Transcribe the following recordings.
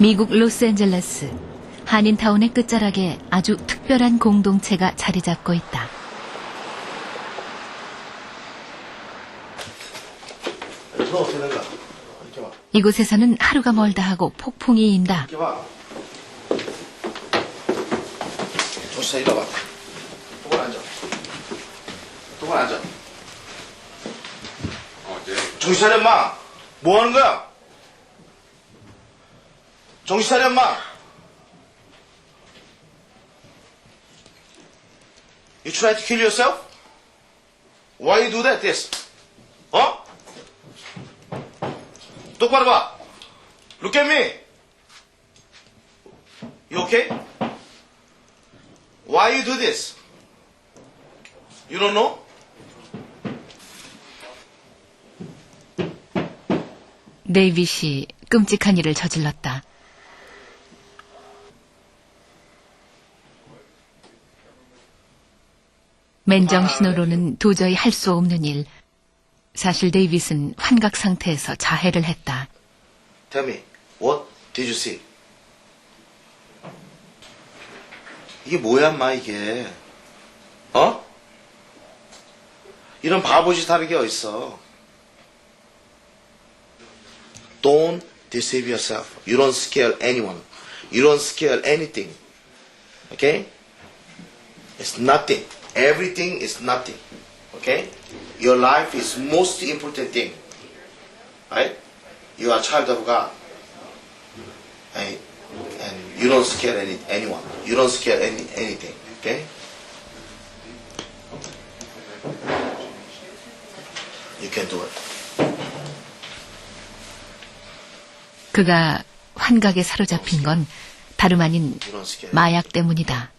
미국 로스앤젤레스 한인타운의 끝자락에 아주 특별한 공동체가 자리 잡고 있다. 이곳에서는 하루가 멀다 하고 폭풍이 인다. 이렇게 봐. 조시사 일어봐. 똑바로 앉아. 똑바로 앉아. 정신 차려, 엄마. 뭐 하는 거야? 정신 차려, 엄마. You try to kill yourself? Why you do that, this? 어? 똑바로 봐. Look at me. You okay? Why you do this? You don't know? 데이빗이 끔찍한 일을 저질렀다. 맨정신으로는 도저히 할 수 없는 일. 사실 데이빗은 환각 상태에서 자해를 했다. Tell me, what did you see? 이게 뭐야, 엄마, 이게. 어? 이런 바보짓 하는 게 어딨어. Don't deceive yourself. You don't scare anyone. You don't scare anything. Okay? It's nothing. Everything is nothing. Okay? Your life is most important thing. Right? You are child of God. And, and you don't scare any, anyone. You don't scare any, anything. Okay? You can do it. 그가 환각에 사로잡힌 건 다름 아닌. 마약 때문이다.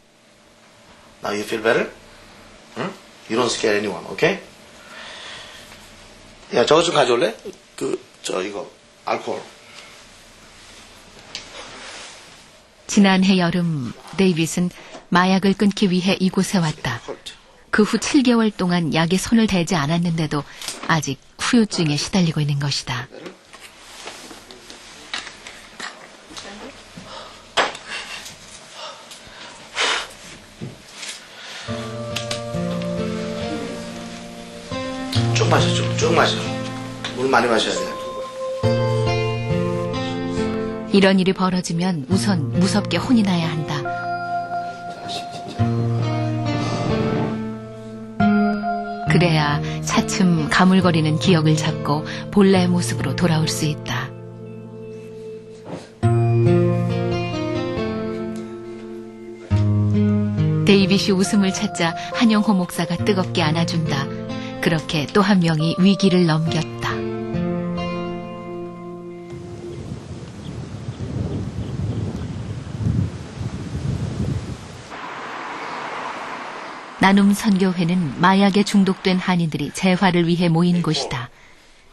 Now you feel better? 응? You don't scare anyone, okay? 야, 저거 좀 가져올래? 그, 저, 이거, 알코올. 지난해 여름 데이빗은 마약을 끊기 위해 이곳에 왔다. 그 후 7개월 동안 약에 손을 대지 않았는데도 아직 후유증에 시달리고 있는 것이다. 마셔. 물 많이 마셔야 돼. 이런 일이 벌어지면 우선 무섭게 혼이 나야 한다. 그래야 차츰 가물거리는 기억을 잡고 본래의 모습으로 돌아올 수 있다. 데이빗이 웃음을 찾자 한영호 목사가 뜨겁게 안아준다. 그렇게 또 한 명이 위기를 넘겼다. 나눔 선교회는 마약에 중독된 한인들이 재활을 위해 모인 곳이다.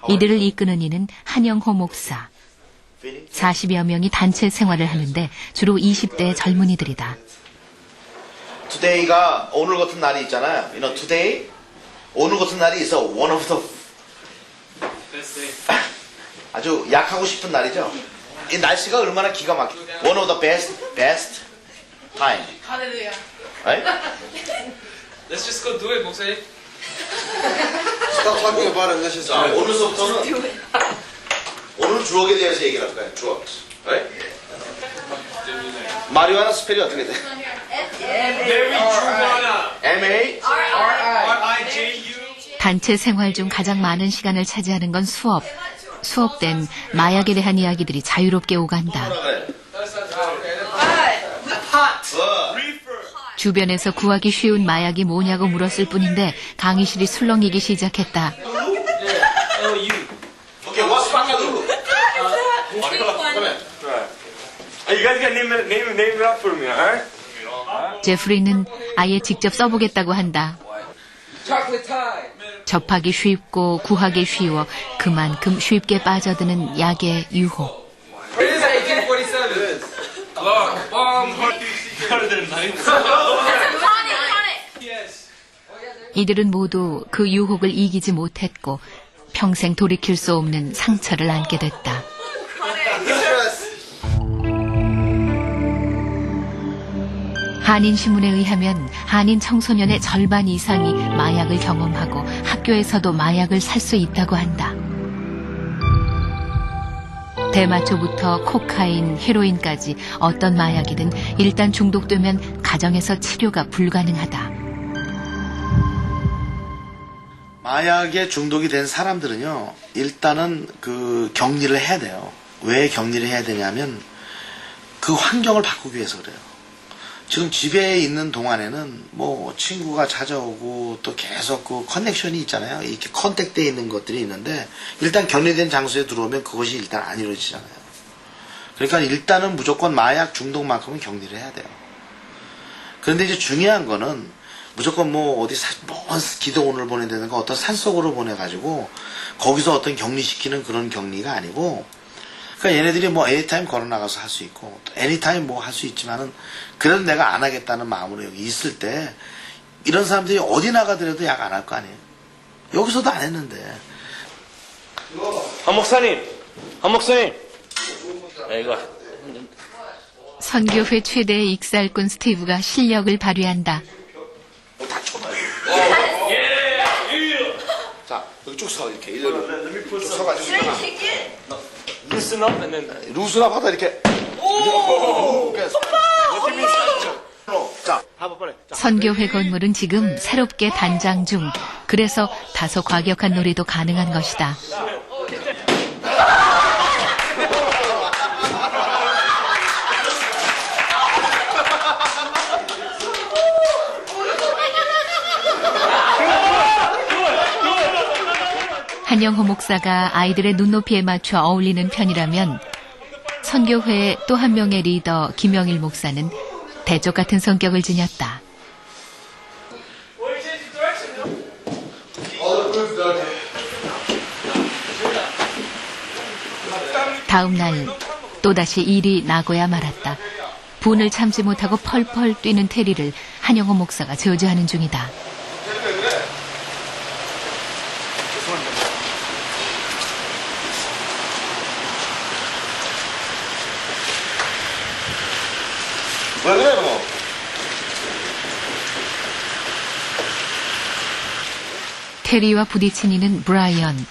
이들을 이끄는 이는 한영호 목사. 40여 명이 단체 생활을 하는데 주로 20대의 젊은이들이다. today가 오늘 같은 날이 있잖아요. You know, today 오늘 같은 날이 있어. One of the 아주 약하고 싶은 날이죠. 이 날씨가 얼마나 기가 막혀. One of the best best time. Hallelujah. Right? Let's just go do it, 목사님. Stop talking about it. Let's just 자, 오늘서부터는 오늘 주옥에 대해서 얘기를 할 거예요. 주옥. Right? 마리화나 스펠이 어떻게 돼? M A R-I-J-U. 단체 생활 중 가장 많은 시간을 차지하는 건 수업. 수업 땐 마약에 대한 이야기들이 자유롭게 오간다. 주변에서 구하기 쉬운 마약이 뭐냐고 물었을 뿐인데 강의실이 술렁이기 시작했다. 제프리는 아예 직접 써보겠다고 한다. 접하기 쉽고 구하기 쉬워 그만큼 쉽게 빠져드는 약의 유혹. It is 1847. Long, bomb, harder than knife. Yes. 이들은 모두 그 유혹을 이기지 못했고 평생 돌이킬 수 없는 상처를 안게 됐다. 한인신문에 의하면 한인 청소년의 절반 이상이 마약을 경험하고 학교에서도 마약을 살 수 있다고 한다. 대마초부터 코카인, 헤로인까지 어떤 마약이든 일단 중독되면 가정에서 치료가 불가능하다. 마약에 중독이 된 사람들은요, 일단은 그 격리를 해야 돼요. 왜 격리를 해야 되냐면, 그 환경을 바꾸기 위해서 그래요. 지금 집에 있는 동안에는 뭐 친구가 찾아오고 또 계속 그 커넥션이 있잖아요. 이렇게 컨택돼 있는 것들이 있는데 일단 격리된 장소에 들어오면 그것이 일단 안 이루어지잖아요. 그러니까 일단은 무조건 마약 중독만큼은 격리를 해야 돼요. 그런데 이제 중요한 거는 무조건 뭐 어디 사, 먼 기도원을 보낸다든가 어떤 산속으로 보내가지고 거기서 어떤 격리시키는 그런 격리가 아니고 그러니까 얘네들이 뭐 애니타임 걸어 나가서 할 수 있고 또 애니타임 뭐 할 수 있지만은 그래도 내가 안 하겠다는 마음으로 여기 있을 때 이런 사람들이 어디 나가더라도 약 안 할 거 아니에요. 여기서도 안 했는데 한 목사님, 한 목사님. 야, 이거 선교회 최대의 익살꾼 스티브가 실력을 발휘한다. 다 쳐봐요. 자 여기 쭉 서 이렇게 일렬로 쭉 서가지고 loosen up and then 루스나 하다 이렇게. 자. 선교회 건물은 지금 새롭게 단장 중. 그래서 다소 과격한 놀이도 가능한 것이다. 한영호 목사가 아이들의 눈높이에 맞춰 어울리는 편이라면 선교회의 또한 명의 리더 김영일 목사는 대적 같은 성격을 지녔다. 다음 날 또다시 일이 나고야 말았다. 분을 참지 못하고 펄펄 뛰는 테리를 한영호 목사가 저주하는 중이다. 왜 그래 너? 테리와 부딪힌 이는 브라이언.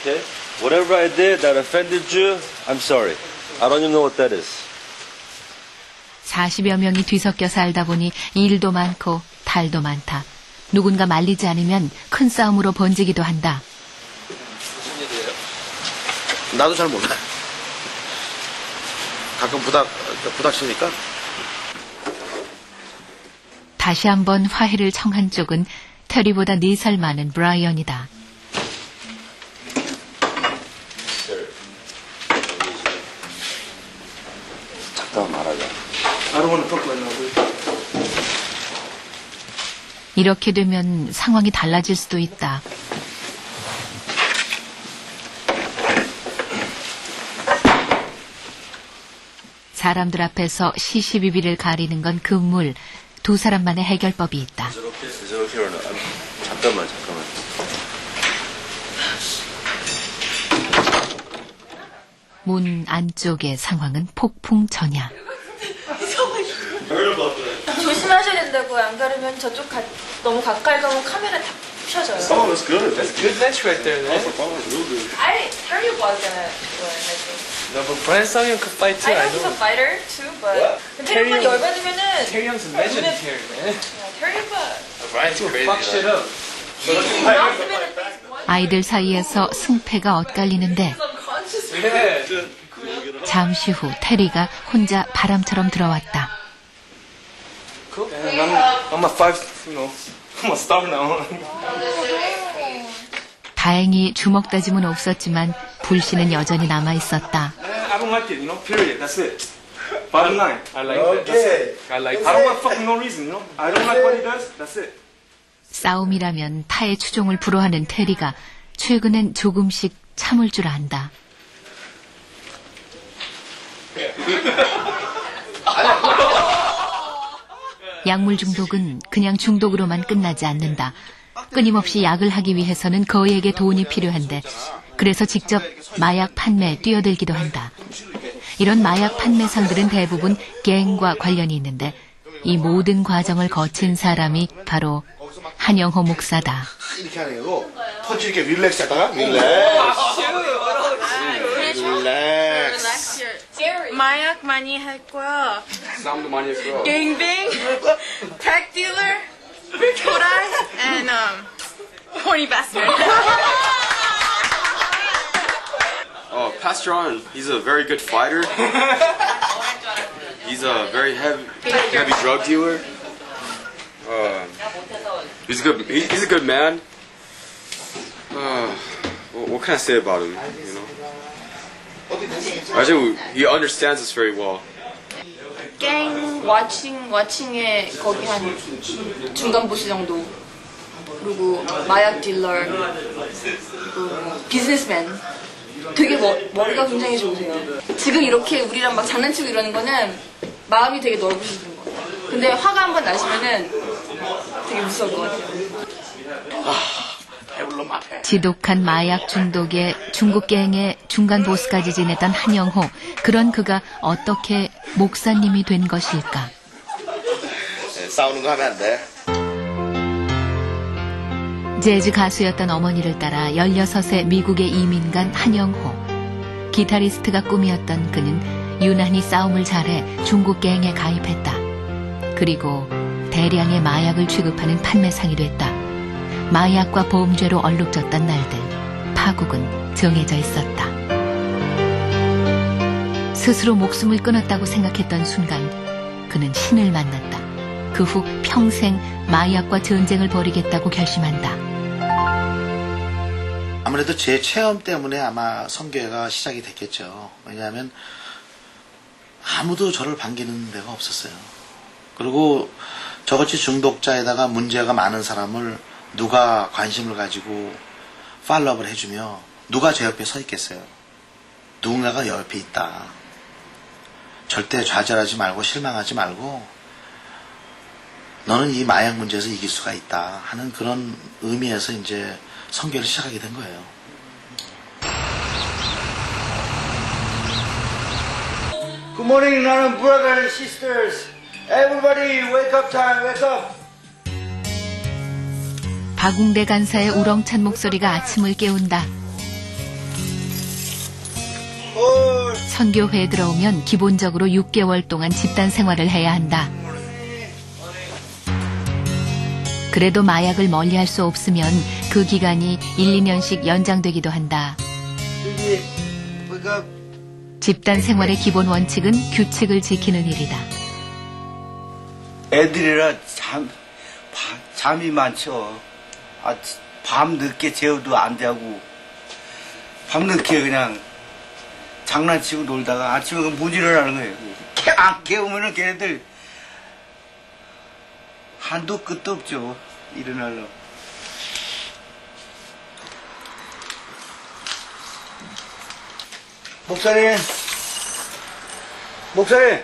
okay. Whatever I did that offended you, I'm sorry. I don't even know what that is. 40여 명이 뒤섞여 살다 보니 일도 많고 탈도 많다. 누군가 말리지 않으면 큰 싸움으로 번지기도 한다. 나도 잘 몰라. 가끔 부닥 부닥치니까 다시 한번 화해를 청한 쪽은 테리보다 4살 많은 브라이언이다. 잠깐 말하자. 이렇게 되면 상황이 달라질 수도 있다. 사람들 앞에서 시시비비를 가리는 건 금물. 두 사람만의 해결법이 있다. Or not? I'm- 잠깐만, 잠깐만. 문 안쪽의 상황은 폭풍 전야. 조심하셔야 된다고요. 안 가르면 저쪽 가, 너무 가까이 가면 카메라 다 부셔져요. that's good. That's good match right there, man. I tell you I think. No, but Brian Song could fight too. I I know he's a fighter too, but 테리만 Terry- 열받으면은 Terry Young's a legendary, man. 테리가 Brian's crazy. Fuck shit up. 아이들 사이에서 승패가 엇갈리는데. 잠시 후 테리가 혼자 바람처럼 들어왔다. 다행히 주먹 다짐은 없었지만 불씨는 여전히 남아 있었다. I don't like it, you know, period. That's it. Bottom line. I like that. That's it. I like I don't that. want fucking no reason, you know. I don't like what he does. That's it. 싸움이라면 타의 추종을 불허하는 테리가 최근엔 조금씩 참을 줄 안다. 약물 중독은 그냥 중독으로만 끝나지 않는다. 끊임없이 약을 하기 위해서는 거액의 돈이 필요한데 그래서 직접 마약 판매에 뛰어들기도 한다. 이런 마약 판매상들은 대부분 갱과 관련이 있는데 이 모든 과정을 거친 사람이 바로 한영호 목사다. 이렇게 하는 거고 터치 이렇게 릴렉스 하다가 릴렉스 릴렉스 마약 많이 할 거야. 싸움도 많이 했고요. Gangbang, crack dealer, torai, and um, horny bastard. Oh, Pastor On, he's a very good fighter. he's a very heavy, heavy drug dealer. Uh, he's a good, he- he's a good man. Uh, what, what can I say about him? You know, I think he understands us very well. 갱 와칭 와칭에 거기 한 중간 보스 정도. 그리고 마약 딜러, 그리고 비즈니스맨. 되게 머, 머리가 굉장히 좋으세요. 지금 이렇게 우리랑 막 장난치고 이러는 거는 마음이 되게 넓으신 것 같아요. 근데 화가 한 번 나시면은 되게 무서울 것 같아요. 마패 지독한 마약 중독에 중국 갱의 중간 보스까지 지냈던 한영호. 그런 그가 어떻게 목사님이 된 것일까? 네, 싸우는 거 하면 안 돼 재즈 가수였던 어머니를 따라 16세 미국에 이민 간 한영호. 기타리스트가 꿈이었던 그는 유난히 싸움을 잘해 중국 갱에 가입했다. 그리고 대량의 마약을 취급하는 판매상이 됐다. 마약과 보험죄로 얼룩졌던 날들, 파국은 정해져 있었다. 스스로 목숨을 끊었다고 생각했던 순간, 그는 신을 만났다. 그 후 평생 마약과 전쟁을 벌이겠다고 결심한다. 아무래도 제 체험 때문에 아마 성교회가 시작이 됐겠죠. 왜냐하면 아무도 저를 반기는 데가 없었어요. 그리고 저같이 중독자에다가 문제가 많은 사람을 누가 관심을 가지고 팔로업을 해주며 누가 제 옆에 서 있겠어요. 누군가가 옆에 있다. 절대 좌절하지 말고 실망하지 말고 너는 이 마약 문제에서 이길 수가 있다 하는 그런 의미에서 이제 성교를 시작하게 된 거예요. Good morning, Nana brothers and sisters. Everybody, wake up time, wake up. 박웅대 간사의 우렁찬 목소리가 아침을 깨운다. 선교회에 들어오면 기본적으로 6개월 동안 집단 생활을 해야 한다. 그래도 마약을 멀리할 수 없으면 그 기간이 1, 2년씩 연장되기도 한다. 집단 생활의 기본 원칙은 규칙을 지키는 일이다. 애들이라 잠, 바- 잠이 많죠. 아, 밤 늦게 재워도 안 자고, 밤 늦게 그냥 장난치고 놀다가 아침에 그못 일어나는 거예요. 깨, 안 깨우면은 걔네들 한도 끝도 없죠. 일어나려. 목사님! 목사님!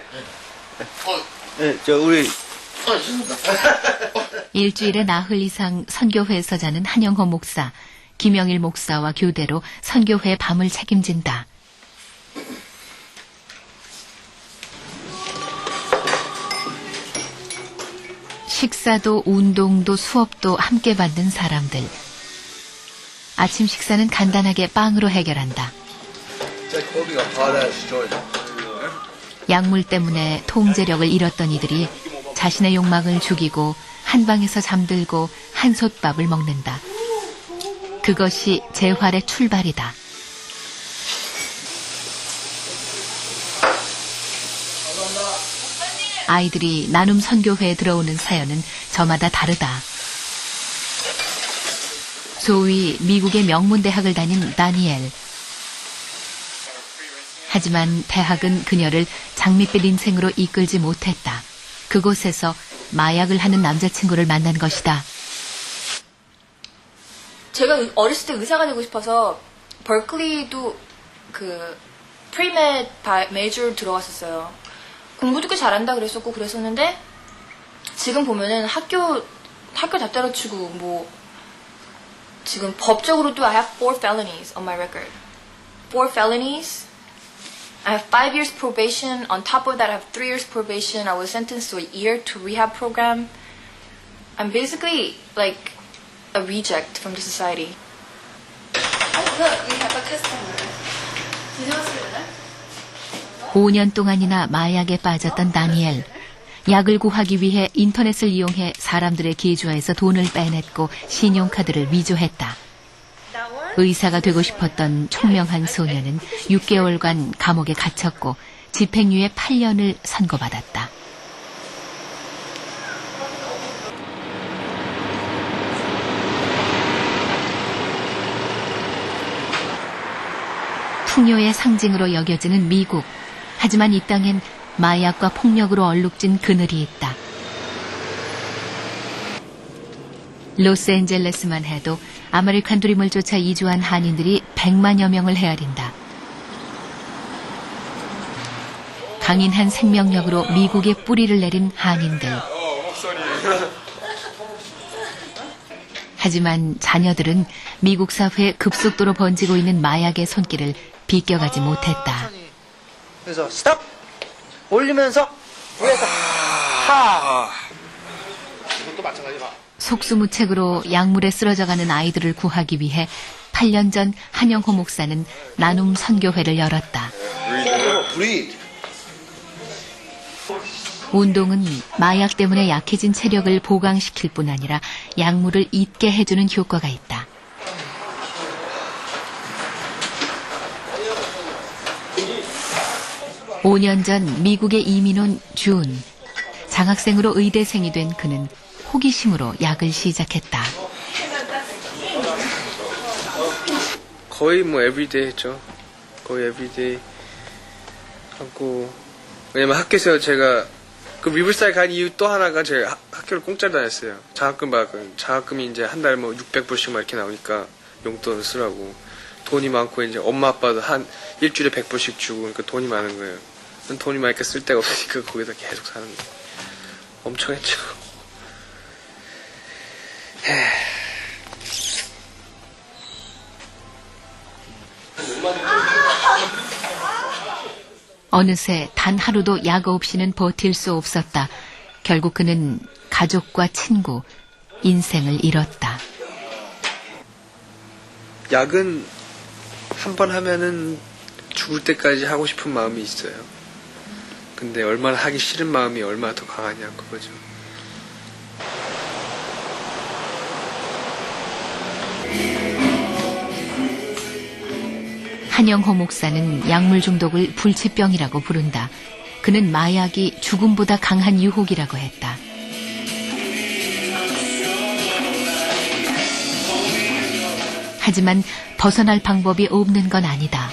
네, 저 우리 일주일에 나흘 이상 선교회에서 자는 한영호 목사, 김영일 목사와 교대로 선교회 밤을 책임진다. 식사도 운동도 수업도 함께 받는 사람들. 아침 식사는 간단하게 빵으로 해결한다. 약물 때문에 통제력을 잃었던 이들이 자신의 욕망을 죽이고 한 방에서 잠들고 한솥밥을 먹는다. 그것이 재활의 출발이다. 아이들이 나눔 선교회에 들어오는 사연은 저마다 다르다. 소위 미국의 명문대학을 다닌 다니엘. 하지만 대학은 그녀를 장밋빛 인생으로 이끌지 못했다. 그곳에서 마약을 하는 남자친구를 만난 것이다. 제가 의- 어렸을 때 의사가 되고 싶어서 벌클리도 그 프리메드 메이저로 들어갔었어요. 공부도 꽤 잘한다 그랬었고 그랬었는데 지금 보면은 학교 학교 다 때려치고 뭐 지금 법적으로도 I have four felonies on my record. Four felonies I have five years probation. On top of that, I have three years probation. I was sentenced to a year to rehab program. I'm basically like a reject from the society. Oh, look, we have a customer. Did you see that? 5년 동안이나 마약에 빠졌던 다니엘. 약을 구하기 위해 인터넷을 이용해 사람들의 계좌에서 돈을 빼냈고 신용카드를 위조했다. 의사가 되고 싶었던 총명한 소녀는 6개월간 감옥에 갇혔고 집행유예 8년을 선고받았다. 풍요의 상징으로 여겨지는 미국. 하지만 이 땅엔 마약과 폭력으로 얼룩진 그늘이 있다. 로스앤젤레스만 해도 아메리칸 드림을 쫓아 이주한 한인들이 100만여 명을 헤아린다. 강인한 생명력으로 미국에 뿌리를 내린 한인들. 하지만 자녀들은 미국 사회에 급속도로 번지고 있는 마약의 손길을 비껴가지 못했다. 그래서 스탑 올리면서 위에서 하 마찬가지마. 속수무책으로 약물에 쓰러져가는 아이들을 구하기 위해 8년 전 한영호 목사는 나눔 선교회를 열었다. 운동은 마약 때문에 약해진 체력을 보강시킬 뿐 아니라 약물을 잊게 해주는 효과가 있다. (5년) 전 미국에 이민 온 준. 장학생으로 의대생이 된 그는 호기심으로 약을 시작했다. 거의 뭐 에브리데이 했죠. 거의 에브리데이 하고 왜냐면 학교에서 제가 그 리블사에 간 이유 또 하나가 제가 학- 학교를 공짜로 다녔어요. 장학금 받았거든요. 장학금이 이제 한 달 뭐 600불씩 막 이렇게 나오니까 용돈을 쓰라고 돈이 많고 이제 엄마 아빠도 한 일주일에 100불씩 주고 그러니까 돈이 많은 거예요. 돈이 많으니까 쓸 데가 없으니까 거기서 계속 사는 거예요. 엄청 했죠. 어느새 단 하루도 약 없이는 버틸 수 없었다. 결국 그는 가족과 친구, 인생을 잃었다. 약은 한 번 하면은 죽을 때까지 하고 싶은 마음이 있어요. 근데 얼마나 하기 싫은 마음이 얼마나 더 강하냐 그거죠. 한영호 목사는 약물 중독을 불치병이라고 부른다. 그는 마약이 죽음보다 강한 유혹이라고 했다. 하지만 벗어날 방법이 없는 건 아니다.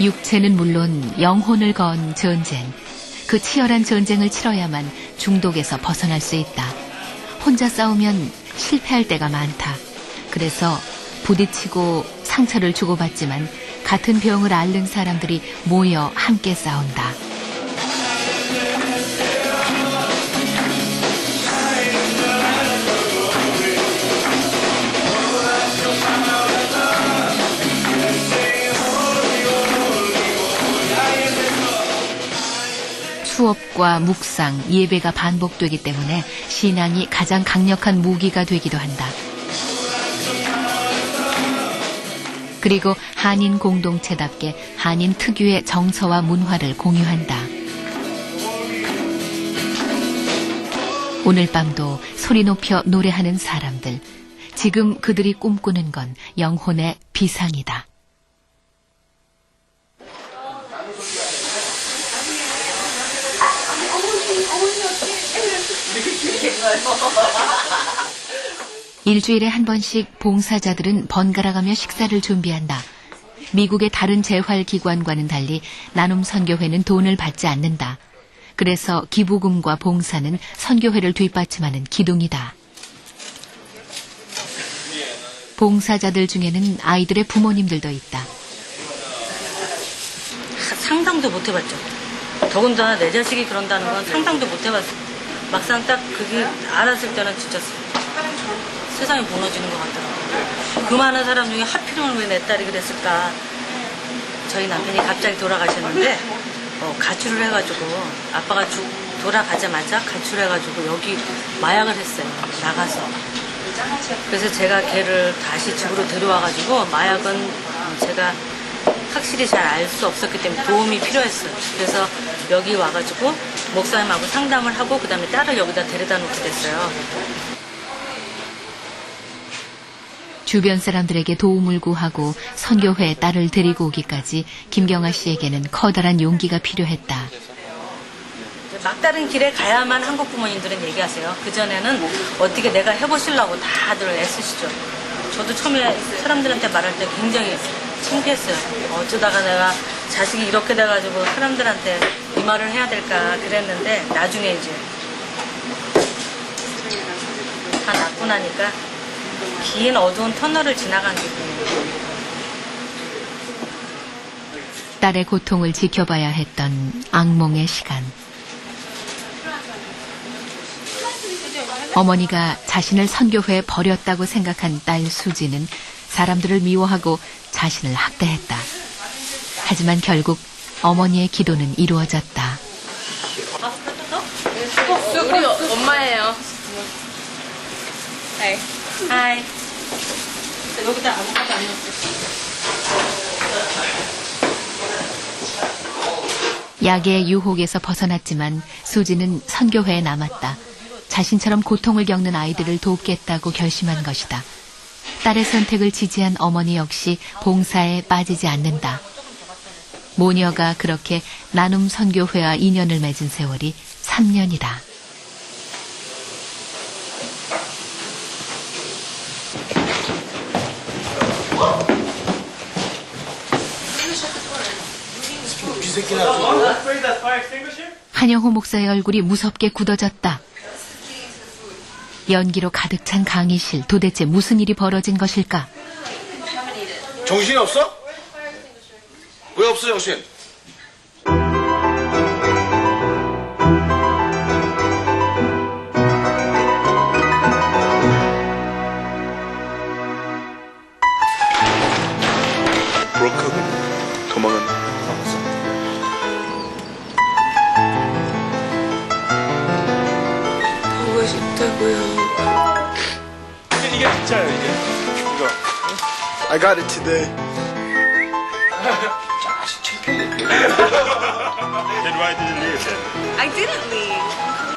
육체는 물론 영혼을 건 전쟁. 그 치열한 전쟁을 치러야만 중독에서 벗어날 수 있다. 혼자 싸우면 실패할 때가 많다. 그래서 부딪히고 상처를 주고받지만 같은 병을 앓는 사람들이 모여 함께 싸운다. 수업과 묵상, 예배가 반복되기 때문에 신앙이 가장 강력한 무기가 되기도 한다. 그리고 한인 공동체답게 한인 특유의 정서와 문화를 공유한다. 오늘 밤도 소리 높여 노래하는 사람들. 지금 그들이 꿈꾸는 건 영혼의 비상이다. 일주일에 한 번씩 봉사자들은 번갈아가며 식사를 준비한다. 미국의 다른 재활기관과는 달리 나눔 선교회는 돈을 받지 않는다. 그래서 기부금과 봉사는 선교회를 뒷받침하는 기둥이다. 봉사자들 중에는 아이들의 부모님들도 있다. 상상도 못 해봤죠. 더군다나 내 자식이 그런다는 건 상상도 못 해봤어요. 막상 딱 그게 알았을 때는 진짜 세상이 무너지는 것 같더라고요. 그 많은 사람 중에 하필이면 왜 내 딸이 그랬을까. 저희 남편이 갑자기 돌아가셨는데 어, 가출을 해가지고 아빠가 죽, 돌아가자마자 가출해가지고 여기 마약을 했어요. 나가서. 그래서 제가 걔를 다시 집으로 데려와가지고 마약은 어, 제가 확실히 잘 알 수 없었기 때문에 도움이 필요했어요. 그래서 여기 와가지고 목사님하고 상담을 하고 그 다음에 딸을 여기다 데려다 놓게 됐어요. 주변 사람들에게 도움을 구하고 선교회에 딸을 데리고 오기까지 김경아 씨에게는 커다란 용기가 필요했다. 막다른 길에 가야만 한국 부모님들은 얘기하세요. 그전에는 어떻게 내가 해보시려고 다들 애쓰시죠. 저도 처음에 사람들한테 말할 때 굉장히 창피했어요. 어쩌다가 내가 자식이 이렇게 돼가지고 사람들한테 이 말을 해야 될까 그랬는데 나중에 이제 다 낳고 나니까 긴 어두운 터널을 지나간 기분이에요. 딸의 고통을 지켜봐야 했던 악몽의 시간. 어머니가 자신을 선교회에 버렸다고 생각한 딸 수지는 사람들을 미워하고 자신을 학대했다. 하지만 결국 어머니의 기도는 이루어졌다. 우리 엄마예요. 네. 하이. 여기다 아무것도 안 넣었어. 약의 유혹에서 벗어났지만 수지는 선교회에 남았다. 자신처럼 고통을 겪는 아이들을 돕겠다고 결심한 것이다. 딸의 선택을 지지한 어머니 역시 봉사에 빠지지 않는다. 모녀가 그렇게 나눔 선교회와 인연을 맺은 세월이 3년이다. 한영호 목사의 얼굴이 무섭게 굳어졌다. 연기로 가득 찬 강의실 도대체 무슨 일이 벌어진 것일까? 정신이 없어? 왜 없어 정신? 도망은 없어. 보고 싶다고요. 이게 진짜예요 이게 이거 I got it today. Then why did you leave? I didn't leave.